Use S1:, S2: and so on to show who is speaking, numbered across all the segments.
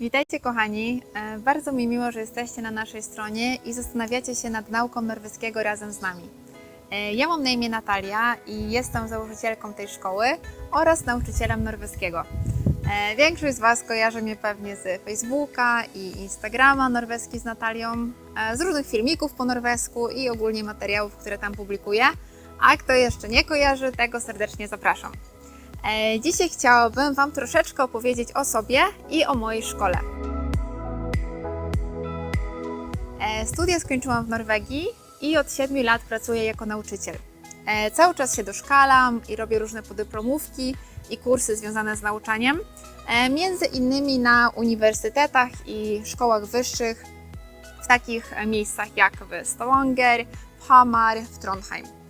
S1: Witajcie kochani, E, bardzo mi miło, że jesteście na naszej stronie i zastanawiacie się nad nauką norweskiego razem z nami. E, Ja mam na imię Natalia i jestem założycielką tej szkoły oraz nauczycielem norweskiego. E, Większość z Was kojarzy mnie pewnie z Facebooka i Instagrama Norweski z Natalią, z różnych filmików po norwesku i ogólnie materiałów, które tam publikuję. A kto jeszcze nie kojarzy, tego serdecznie zapraszam. E, Dzisiaj chciałabym Wam troszeczkę opowiedzieć o sobie i o mojej szkole. E, Studia skończyłam w Norwegii i od 7 lat pracuję jako nauczyciel. E, Cały czas się doszkalam i robię różne podyplomówki i kursy związane z nauczaniem, między innymi na uniwersytetach i szkołach wyższych w takich miejscach jak w Stavanger, Hamar, w Trondheim.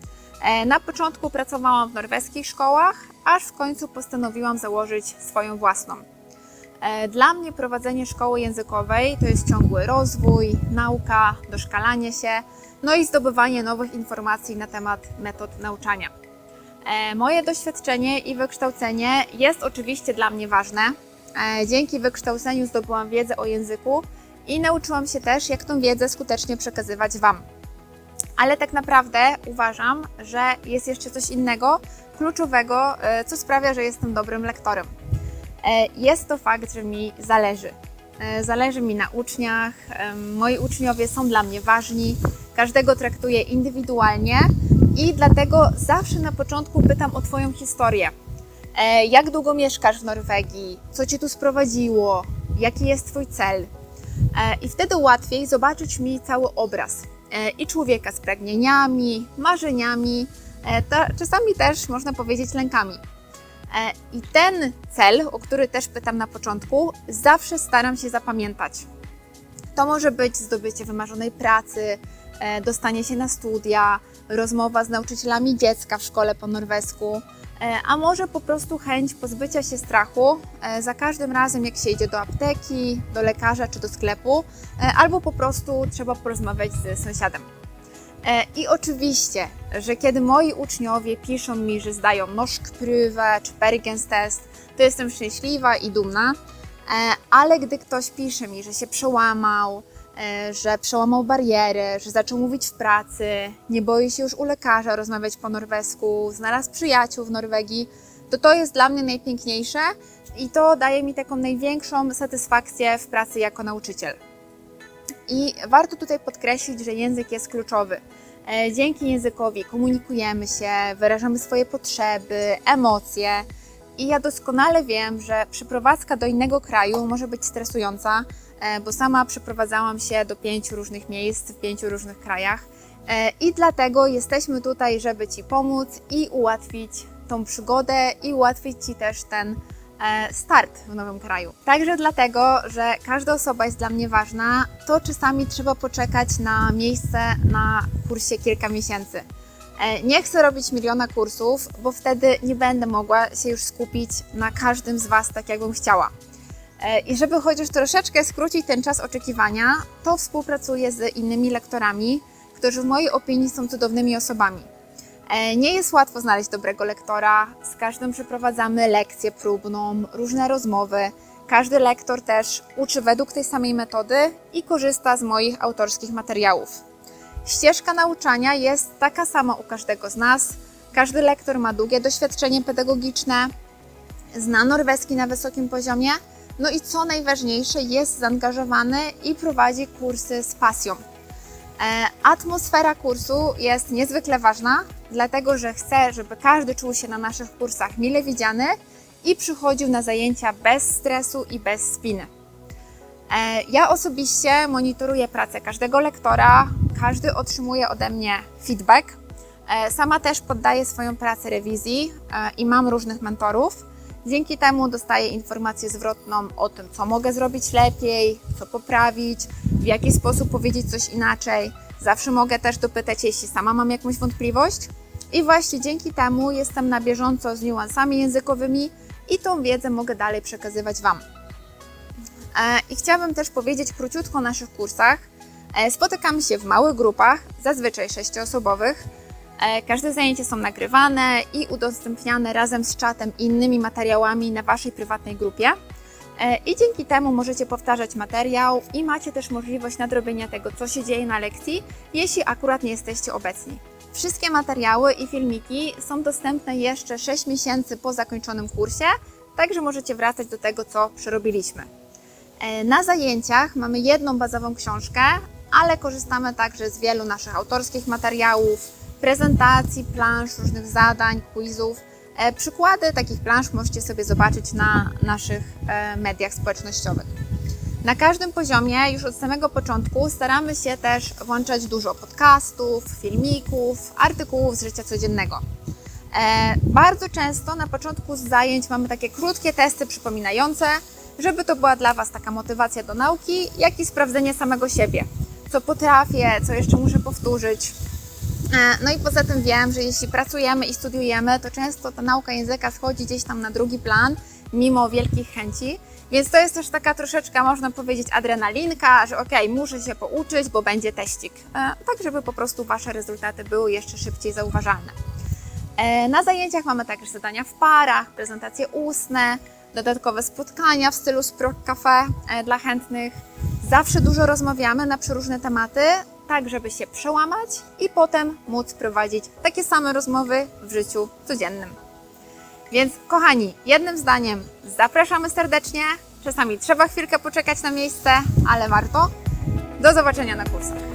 S1: E, Na początku pracowałam w norweskich szkołach, aż w końcu postanowiłam założyć swoją własną. E, Dla mnie prowadzenie szkoły językowej to jest ciągły rozwój, nauka, doszkalanie się, no i zdobywanie nowych informacji na temat metod nauczania. E, Moje doświadczenie i wykształcenie jest oczywiście dla mnie ważne. Dzięki wykształceniu zdobyłam wiedzę o języku i nauczyłam się też, jak tą wiedzę skutecznie przekazywać Wam. Ale tak naprawdę uważam, że jest jeszcze coś innego, kluczowego, e, co sprawia, że jestem dobrym lektorem. E, Jest to fakt, że mi zależy. E, Zależy mi na uczniach, moi uczniowie są dla mnie ważni, każdego traktuję indywidualnie i dlatego zawsze na początku pytam o Twoją historię. Jak długo mieszkasz w Norwegii? Co Cię tu sprowadziło? Jaki jest Twój cel? I wtedy łatwiej zobaczyć mi cały obraz i człowieka z pragnieniami, marzeniami, e, czasami też można powiedzieć lękami. E, I ten cel, o który też pytam na początku, zawsze staram się zapamiętać. To może być zdobycie wymarzonej pracy, e, dostanie się na studia, rozmowa z nauczycielami dziecka w szkole po norwesku, e, a może po prostu chęć pozbycia się strachu e, za każdym razem, jak się idzie do apteki, do lekarza czy do sklepu, e, albo po prostu trzeba porozmawiać z sąsiadem. I oczywiście, że kiedy moi uczniowie piszą mi, że zdają noszkprywę czy Bergenstest, to jestem szczęśliwa i dumna, ale gdy ktoś pisze mi, że się przełamał, że przełamał barierę, że zaczął mówić w pracy, nie boi się już u lekarza rozmawiać po norwesku, znalazł przyjaciół w Norwegii, to to jest dla mnie najpiękniejsze i to daje mi taką największą satysfakcję w pracy jako nauczyciel. I warto tutaj podkreślić, że język jest kluczowy. E, Dzięki językowi komunikujemy się, wyrażamy swoje potrzeby, emocje. I ja doskonale wiem, że przeprowadzka do innego kraju może być stresująca, e, bo sama przeprowadzałam się do pięciu różnych miejsc w pięciu różnych krajach. E, I dlatego jesteśmy tutaj, żeby Ci pomóc i ułatwić tą przygodę i ułatwić Ci też ten e, start w nowym kraju. Także dlatego, że każda osoba jest dla mnie ważna, to czasami trzeba poczekać na miejsce na kursie kilka miesięcy. E, Nie chcę robić miliona kursów, bo wtedy nie będę mogła się już skupić na każdym z Was tak, jakbym chciała. E, I żeby chociaż troszeczkę skrócić ten czas oczekiwania, to współpracuję z innymi lektorami, którzy w mojej opinii są cudownymi osobami. E, Nie jest łatwo znaleźć dobrego lektora, z każdym przeprowadzamy lekcję próbną, różne rozmowy. Każdy lektor też uczy według tej samej metody i korzysta z moich autorskich materiałów. Ścieżka nauczania jest taka sama u każdego z nas. Każdy lektor ma długie doświadczenie pedagogiczne, zna norweski na wysokim poziomie, no i co najważniejsze, jest zaangażowany i prowadzi kursy z pasją. E, Atmosfera kursu jest niezwykle ważna, dlatego że chcę, żeby każdy czuł się na naszych kursach mile widziany i przychodził na zajęcia bez stresu i bez spiny. E, Ja osobiście monitoruję pracę każdego lektora, każdy otrzymuje ode mnie feedback. E, Sama też poddaję swoją pracę rewizji e, i mam różnych mentorów. Dzięki temu dostaję informację zwrotną o tym, co mogę zrobić lepiej, co poprawić, w jaki sposób powiedzieć coś inaczej. Zawsze mogę też dopytać, jeśli sama mam jakąś wątpliwość. I właśnie dzięki temu jestem na bieżąco z niuansami językowymi i tą wiedzę mogę dalej przekazywać Wam. E, I chciałabym też powiedzieć króciutko o naszych kursach. E, Spotykamy się w małych grupach, zazwyczaj sześcioosobowych. E, Każde zajęcia są nagrywane i udostępniane razem z czatem i innymi materiałami na Waszej prywatnej grupie. E, I dzięki temu możecie powtarzać materiał i macie też możliwość nadrobienia tego, co się dzieje na lekcji, jeśli akurat nie jesteście obecni. Wszystkie materiały i filmiki są dostępne jeszcze 6 miesięcy po zakończonym kursie, także możecie wracać do tego, co przerobiliśmy. Na zajęciach mamy jedną bazową książkę, ale korzystamy także z wielu naszych autorskich materiałów, prezentacji, plansz, różnych zadań, quizów. E, Przykłady takich plansz możecie sobie zobaczyć na naszych e, mediach społecznościowych. Na każdym poziomie, już od samego początku, staramy się też włączać dużo podcastów, filmików, artykułów z życia codziennego. E, bardzo często na początku zajęć mamy takie krótkie testy przypominające, żeby to była dla Was taka motywacja do nauki, jak i sprawdzenie samego siebie. Co potrafię, co jeszcze muszę powtórzyć. E, No i poza tym wiem, że jeśli pracujemy i studiujemy, to często ta nauka języka schodzi gdzieś tam na drugi plan, mimo wielkich chęci. Więc to jest też taka troszeczkę, można powiedzieć, adrenalinka, że okej, muszę się pouczyć, bo będzie teścik. E, Tak, żeby po prostu Wasze rezultaty były jeszcze szybciej zauważalne. E, Na zajęciach mamy także zadania w parach, prezentacje ustne, dodatkowe spotkania w stylu Sprok Cafe dla chętnych. Zawsze dużo rozmawiamy na przeróżne tematy, tak żeby się przełamać i potem móc prowadzić takie same rozmowy w życiu codziennym. Więc kochani, jednym zdaniem zapraszamy serdecznie. Czasami trzeba chwilkę poczekać na miejsce, ale warto. Do zobaczenia na kursach.